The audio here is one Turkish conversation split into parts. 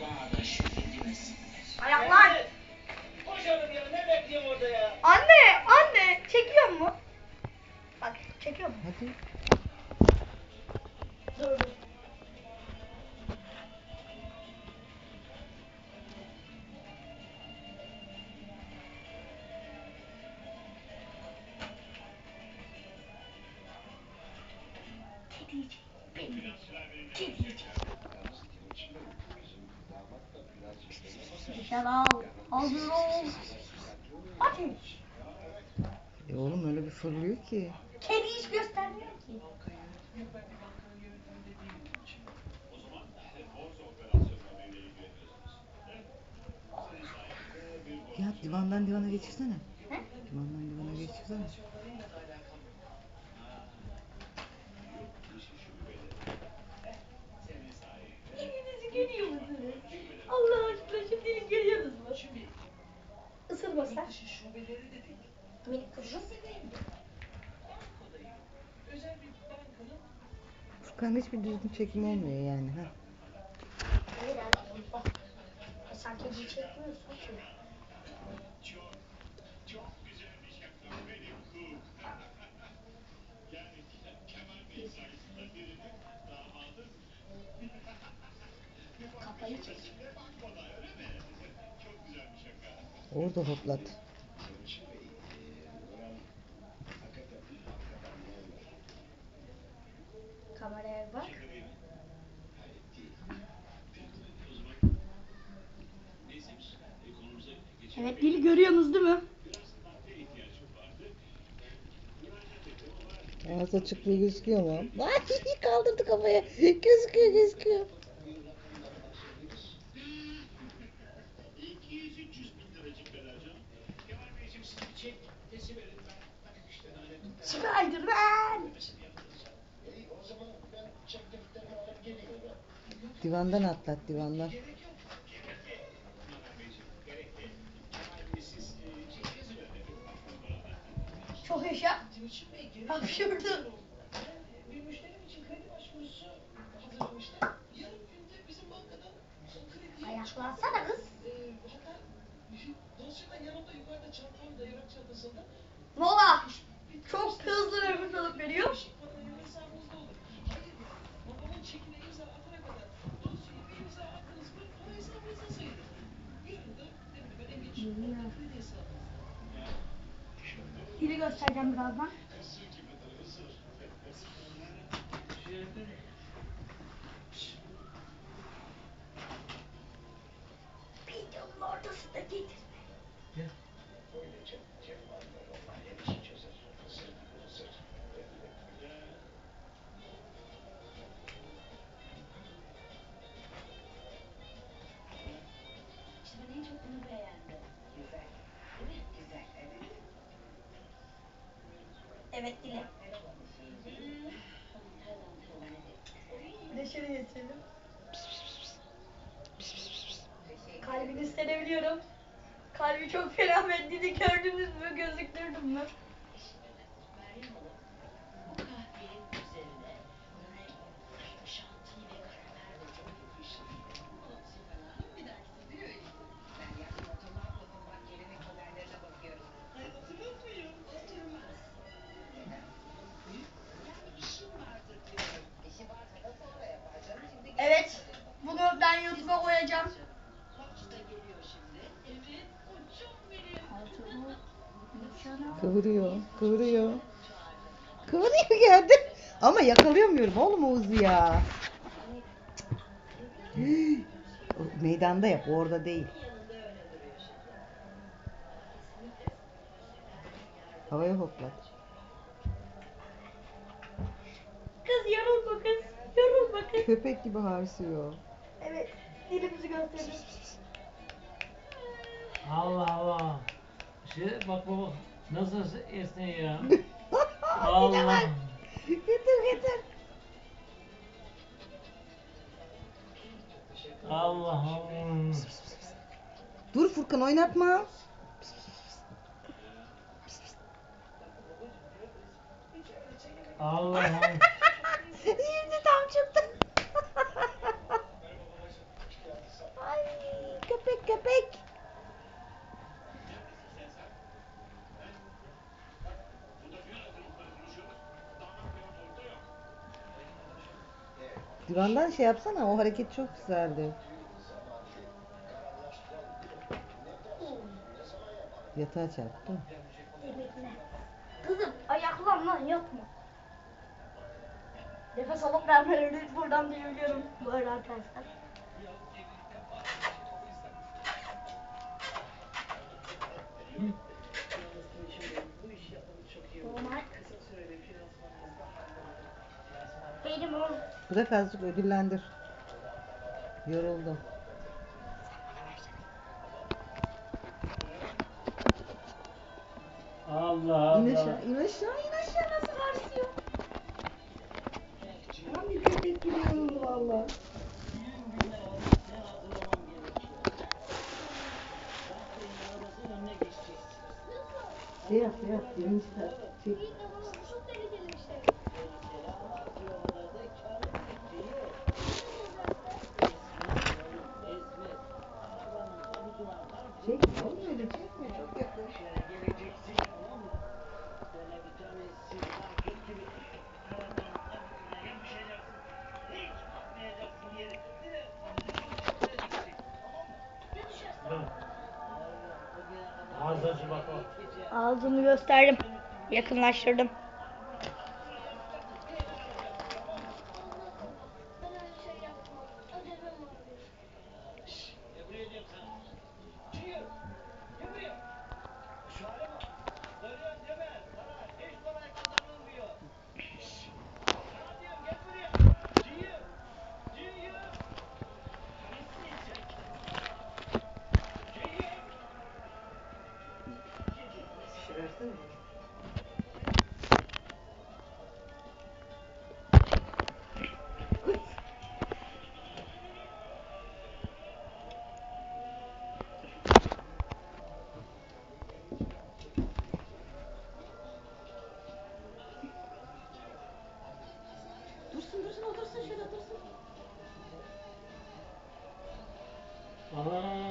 Bana şükredemezsinler. Ayaklar. Koşalım ya ne bekliyorum orada ya? Anne, anne çekiyor mu? Bak çekiyor mu? Hadi. Dur benim kedicik. Dışarı al, hazır ol. Ateş. E oğlum öyle bir fırlıyor ki. Kedi hiç göstermiyor ki. Ya divandan divana geçirsene. He? Divandan divana geçirsene. Furkan hiçbir düzgün çekim olmuyor yani. Ha. Hayır abi. Sen kediyi çekmiyorsun ki. Orada hoplat. Kameraya bak. Evet dili görüyorsunuz değil mi? Ağız açıklığı gözüküyor mu? Ay kaldırdı kafaya. Gözüküyor gözüküyor. 200-300 bin liracık kadar canım. Kemal Çok yaşa. Timuçin Bey gerek Hapşırdı. Ben bir müşterim için kredi başvurusu hazırlamıştım. Yarım günde bizim bankadan kredi Ayaklansana kız. Ee, hatta dosyada yanımda yukarıda çantamda, evrak çantasında Mola. Çok hızlı nefes alıp veriyor. bir Dili göstereceğim birazdan. Videonun ortasında getirme. Evet de şöyle getirelim. Kalbini hissedebiliyorum. Kalbi çok dili gördünüz mü? Gözüktürdüm mü? Kıvırıyor, kıvırıyor. Kıvırıyor geldi. Ama yakalayamıyorum oğlum Oğuz'u ya. Meydanda yap, orada değil. Havaya hoplat. Kız yorulma kız. Yorulma kız. Köpek gibi harsıyor. Evet. Dilimizi gösterelim. Allah Allah. Şey bak baba nasıl esniyor ya. Dile Allah. bak. Getir getir. Allah Allah. Dur Furkan oynatma. Allah Allah. Şimdi tam çıktı. Divandan şey yapsana o hareket çok güzeldi. Yatağa çarptı. Kızım ayaklan lan yatma. Nefes alıp vermelerini buradan duyabiliyorum bu arada arkadaşlar. Benim oğlum. Bırak azıcık ödüllendir. Yoruldum. Allah İn Allah. aşağı, in aşağı, in aşağı nasıl varsıyor? Tam bir köpek gibi yoruldu valla. Siyah siyah birinci kat. Çek. Dur. Ağzı bak bak. Ağzımı gösterdim. Yakınlaştırdım. Ana.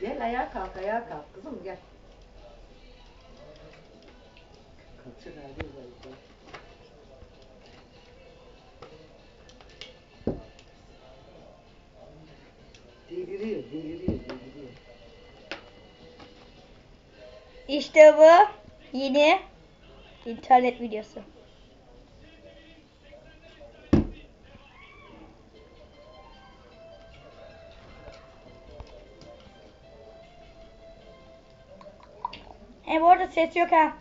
Gel ayağa kalk ayağa kalk kızım gel. Kalkacak hali yok ayıplar. Deliriyor, deliriyor, deliriyor. İşte bu yeni internet videosu. E bu arada ses yok ha.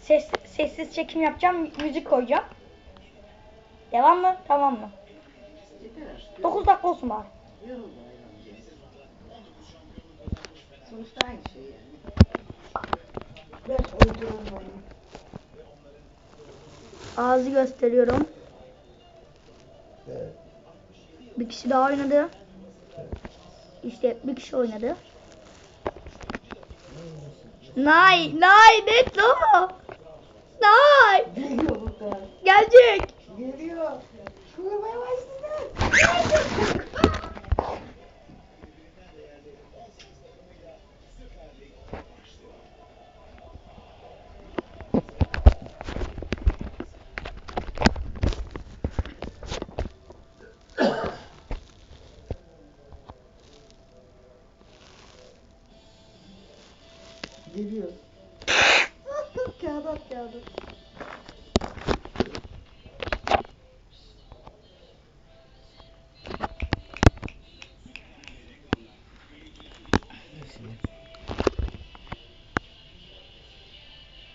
Ses, sessiz çekim yapacağım, müzik koyacağım. Devam mı? Tamam mı? Yeter artık. 9 dakika olsun bari. Sonuçta aynı şey yani. Ağzı gösteriyorum. Bir kişi daha oynadı. İşte bir kişi oynadı. Nay, nay, net no. Nay, gelecek. Geliyor. Geliyor. kağıt at kağıdı.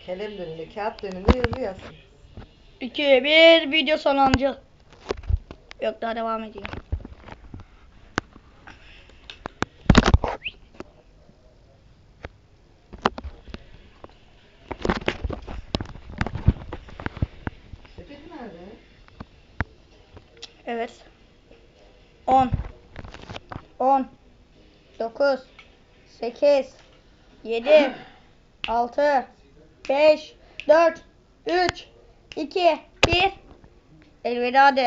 Kalem önünde, kağıt önünde yazı yazsın. 2, 1, video sonlanacak. Yok daha devam ediyor. Evet. 10 10 9 8 7 6 5 4 3 2 1 Elveda de.